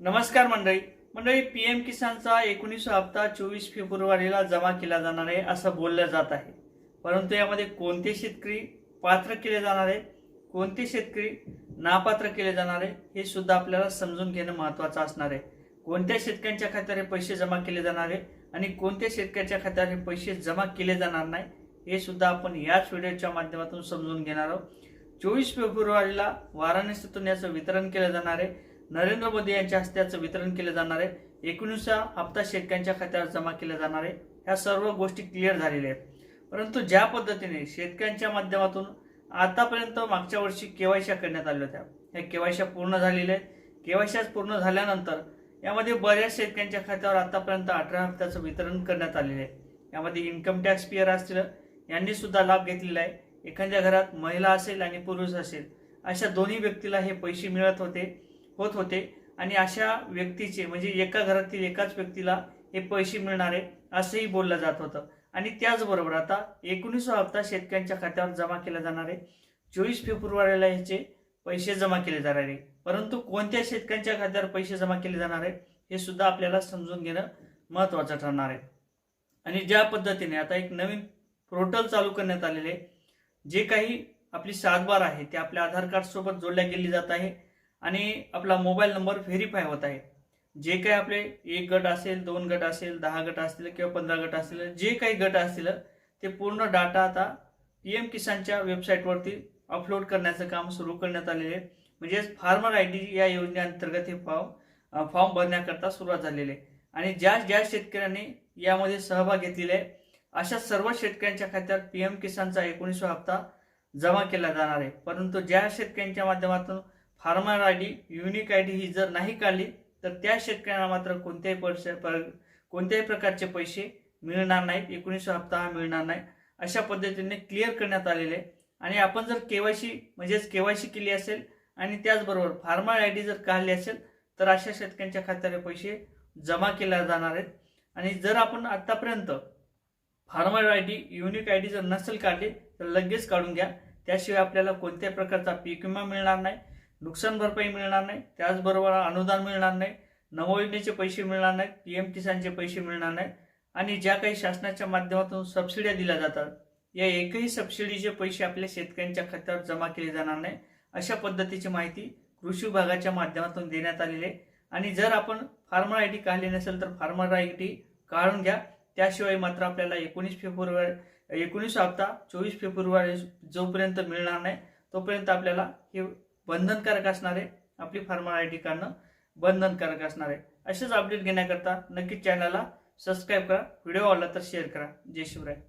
नमस्कार मंडळी. मंडळी पी एम किसानचा एकोणीसवा हप्ता चोवीस फेब्रुवारीला जमा केला जाणार आहे असं बोललं जात आहे. परंतु यामध्ये कोणते शेतकरी पात्र केले जाणार आहे कोणते शेतकरी नापात्र केले जाणार आहे हे सुद्धा आपल्याला समजून घेणं महत्त्वाचं असणार आहे. कोणत्या शेतकऱ्यांच्या खात्यावर हे पैसे जमा केले जाणार आहे आणि कोणत्या शेतकऱ्याच्या खात्यावर हे पैसे जमा केले जाणार नाही हे सुद्धा आपण याच व्हिडिओच्या माध्यमातून समजून घेणार आहोत. चोवीस फेब्रुवारीला वाराणसीतून याचं वितरण केलं जाणार आहे. नरेंद्र मोदी यांच्या हस्ते याचं वितरण केलं जाणार आहे. एकोणीसा हप्ता शेतकऱ्यांच्या खात्यावर जमा केला जाणार आहे. ह्या सर्व गोष्टी क्लिअर झालेल्या आहेत. परंतु ज्या पद्धतीने शेतकऱ्यांच्या माध्यमातून आतापर्यंत मागच्या वर्षी केवायशा करण्यात आल्या होत्या ह्या केवायशा पूर्ण झालेल्या आहेत. केवायशा पूर्ण झाल्यानंतर यामध्ये बऱ्याच शेतकऱ्यांच्या खात्यावर आतापर्यंत अठरा हप्त्याचं वितरण करण्यात आलेलं आहे. यामध्ये इन्कम टॅक्स पेअर असतील यांनी सुद्धा लाभ घेतलेला आहे. एखाद्या घरात महिला असेल आणि पुरुष असेल अशा दोन्ही व्यक्तीला हे पैसे मिळत होते. होत होते. आणि अशा व्यक्तीचे म्हणजे एका घरातील एकाच व्यक्तीला हे पैसे मिळणारे असंही बोललं जात होतं. आणि त्याचबरोबर आता एकोणीसवा हप्ता शेतकऱ्यांच्या खात्यावर जमा केला जाणार आहे. चोवीस फेब्रुवारीला ह्याचे पैसे जमा केले जाणार आहे. परंतु कोणत्या शेतकऱ्यांच्या खात्यावर पैसे जमा केले जाणार आहे हे सुद्धा आपल्याला समजून घेणं महत्त्वाचं ठरणार आहे. आणि ज्या पद्धतीने आता एक नवीन पोर्टल चालू करण्यात आलेले आहे जे काही आपली सातबार आहे ते आपल्या आधार कार्ड सोबत जोडल्या गेली जात आहे. आणि आपला मोबाईल नंबर व्हेरीफाय होत आहे. जे काही आपले एक गट असेल दोन गट असेल दहा गट असतील किंवा पंधरा गट असतील जे काही गट असतील ते पूर्ण डाटा आता पी एम किसानच्या वेबसाईटवरती अपलोड करण्याचं काम सुरू करण्यात आलेले आहे. म्हणजेच फार्मर आय डी या योजनेअंतर्गत हे फॉर्म फॉर्म भरण्याकरता सुरुवात झालेली आहे. आणि ज्या ज्या शेतकऱ्यांनी यामध्ये सहभाग घेतलेला आहे अशा सर्व शेतकऱ्यांच्या खात्यात पी एम किसानचा एकोणीसवा हप्ता जमा केला जाणार आहे. परंतु ज्या शेतकऱ्यांच्या माध्यमातून farmer I D unique I D ही जर नाही काढली तर त्या शेतकऱ्यांना मात्र कोणत्याही पैसे पर कोणत्याही प्रकारचे पैसे मिळणार नाहीत. एकोणीसशे हप्ता हा मिळणार नाही. अशा पद्धतीने क्लिअर करण्यात आलेले आहे. आणि आपण जर केवायसी म्हणजेच केवायसी केली असेल आणि त्याचबरोबर फार्मर आय डी जर काढली असेल तर अशा शेतकऱ्यांच्या खात्याला पैसे जमा केले जाणार आहेत. आणि जर आपण आत्तापर्यंत farmer I D unique I D जर नसेल काढली तर लगेच काढून घ्या. त्याशिवाय आपल्याला कोणत्याही प्रकारचा पीक विमा मिळणार नाही. नुकसान भरपाई मिळणार नाही त्याचबरोबर अनुदान मिळणार नाही नवयोजनेचे पैसे मिळणार नाहीत पी एम किसानचे पैसे मिळणार नाहीत आणि ज्या काही शासनाच्या माध्यमातून सबसिड्या दिल्या जातात या एकही सबसिडीचे पैसे आपल्या शेतकऱ्यांच्या खात्यावर जमा केले जाणार नाही अशा पद्धतीची माहिती कृषी विभागाच्या माध्यमातून देण्यात आलेली आहे. आणि जर आपण फार्मर आय डी काढली नसेल तर फार्मर आय डी काढून घ्या. त्याशिवाय मात्र आपल्याला एकोणीस फेब्रुवारी एकोणीस हप्ता चोवीस फेब्रुवारी जोपर्यंत मिळणार नाही तोपर्यंत आपल्याला हे बंधनकारक असणार आहे. आपली फार्मर आय डी काढणं बंधनकारक असणार आहे. असेच अपडेट घेण्याकरता नक्कीच चॅनलला सबस्क्राईब करा. व्हिडिओ आवडला तर शेअर करा. जय शिवराय.